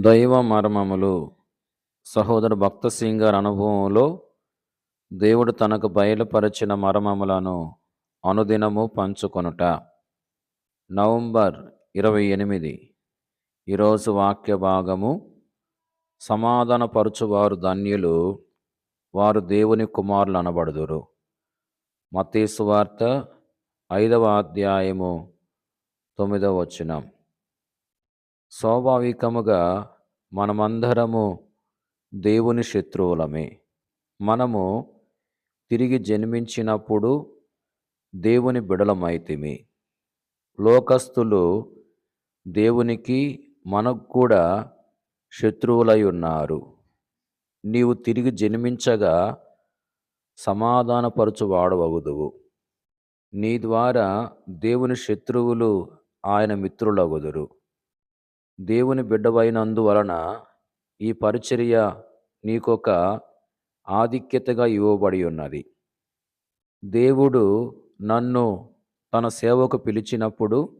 దైవ మర్మములు. సహోదరు భక్త సింగ్ గారి అనుభవంలో దేవుడు తనకు బయలుపరిచిన మర్మములను అనుదినము పంచుకొనుట. నవంబర్ ఇరవై ఎనిమిది. ఈరోజు వాక్య భాగము. సమాధానపరచువారు ధన్యులు. వారు దేవుని కుమారులు అనబడుదురు మతీసు వార్త ఐదవ అధ్యాయము తొమ్మిదవ వచనం. స్వాభావికముగా మనమందరము దేవుని శత్రువులమే. మనము తిరిగి జన్మించినప్పుడు దేవుని బిడలమైతిమి. లోకస్తులు దేవునికి మనకు కూడా శత్రువులై ఉన్నారు. నీవు తిరిగి జన్మించగా సమాధానపరచువాడవగుదువు. నీ ద్వారా దేవుని శత్రువులు ఆయన మిత్రులగుదురు. దేవుని బిడ్డవైనందువలన ఈ పరిచర్య నీకొక ఆధిక్యతగా ఇవ్వబడి ఉన్నది. దేవుడు నన్ను తన సేవకు పిలిచినప్పుడు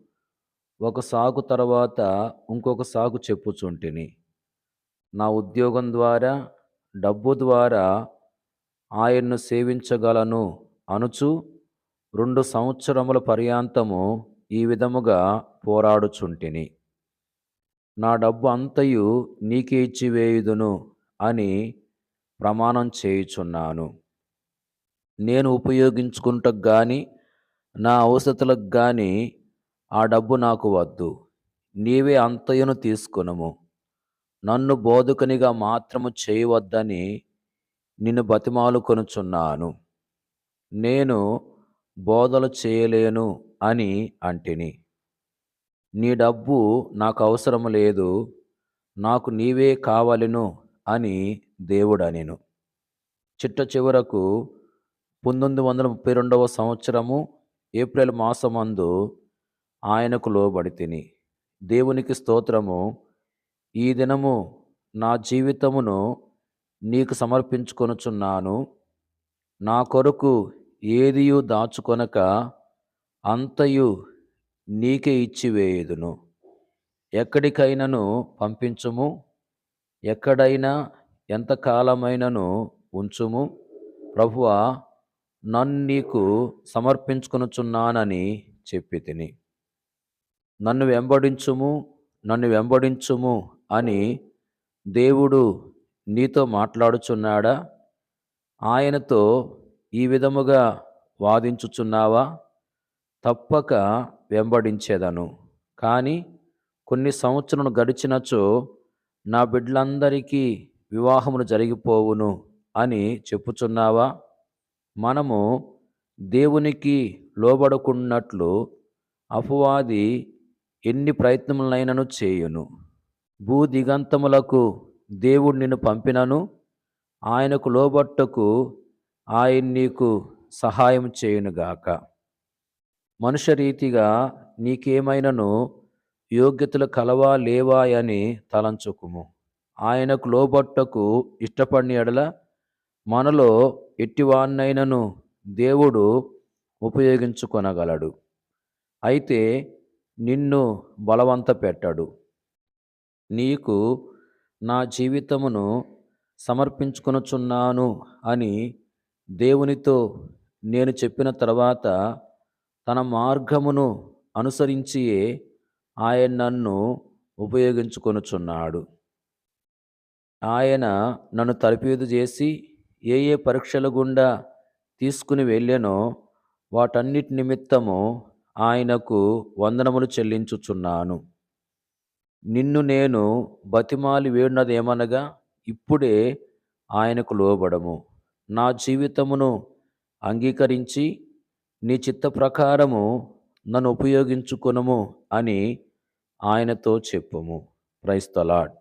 ఒక సాగు తర్వాత ఇంకొక సాగు చెప్పుచుంటిని. నా ఉద్యోగం ద్వారా డబ్బు ద్వారా ఆయన్ను సేవించగలను అనుచు రెండు సంవత్సరముల పర్యాంతము ఈ విధముగా పోరాడుచుంటిని. నా డబ్బు అంతయు నీకే ఇచ్చివేయుదును అని ప్రమాణం చేయుచున్నాను. నేను ఉపయోగించుకుంటకు గాని నా అవసరతలకు గాని ఆ డబ్బు నాకు వద్దు. నీవే అంతయును తీసుకునము. నన్ను బోధకునిగా మాత్రము చేయవద్దని నిన్ను బతిమాలు కొనుచున్నాను. నేను బోధలు చేయలేను అని అంటిని. నీ డబ్బు నాకు అవసరం లేదు నాకు నీవే కావలను అని దేవుడనేను చిట్ట చివరకు పంతొమ్మిది వందల ముప్పై రెండవ సంవత్సరము ఏప్రిల్ మాసమందు ఆయనకు లోబడి తిని దేవునికి స్తోత్రము ఈ దినము నా జీవితమును నీకు సమర్పించుకొనుచున్నాను నా కొరకు ఏదియు దాచుకొనక అంతయు నీకే ఇచ్చివేయుదును ఎక్కడికైనాను పంపించుము? ఎక్కడైనా ఎంతకాలమైనను ఉంచుము? ప్రభువ నన్ను నీకు సమర్పించుకునుచున్నానని చెప్పి తిని నన్ను వెంబడించుము నన్ను వెంబడించుము అని దేవుడు నీతో మాట్లాడుచున్నాడా? ఆయనతో ఈ విధముగా వాదించుచున్నావా? తప్పక వెంబడించేదను. కానీ కొన్ని సంవత్సరం గడిచినచో నా బిడ్డలందరికీ వివాహములు జరిగిపోవును అని చెప్పుచున్నావా? మనము దేవునికి లోబడుకున్నట్లు అపవాది ఎన్ని ప్రయత్నములైనను చేయును. భూ దిగంతములకు దేవుడు నిన్ను పంపినను. ఆయనకు లోబట్టుకు ఆయన నీకు సహాయం చేయునుగాక. మనుష్య రీతిగా నీకేమైనను యోగ్యతలు కలవా లేవా అని తలంచుకుము. ఆయనకు లోబట్టకు ఇష్టపడిన ఎడల మనలో ఎట్టివాన్నైనను దేవుడు ఉపయోగించుకొనగలడు. అయితే నిన్ను బలవంత పెట్టడు నీకు నా జీవితమును సమర్పించుకొనుచున్నాను అని దేవునితో నేను చెప్పిన తర్వాత తన మార్గమును అనుసరించియే ఆయన నన్ను ఉపయోగించుకొనుచున్నాడు. ఆయన నన్ను తలపేదు చేసి ఏ ఏ పరీక్షల గుండా తీసుకుని వెళ్ళానో వాటన్నిటి నిమిత్తము ఆయనకు వందనములు చెల్లించుచున్నాను. నిన్ను నేను బతిమాలి వేడినదేమనగా ఇప్పుడే ఆయనకు లోబడము. నా జీవితమును అంగీకరించి నీ చిత్త ప్రకారము నన్ను ఉపయోగించుకునము అని ఆయనతో చెప్పుము. ప్రైస్తలాడ్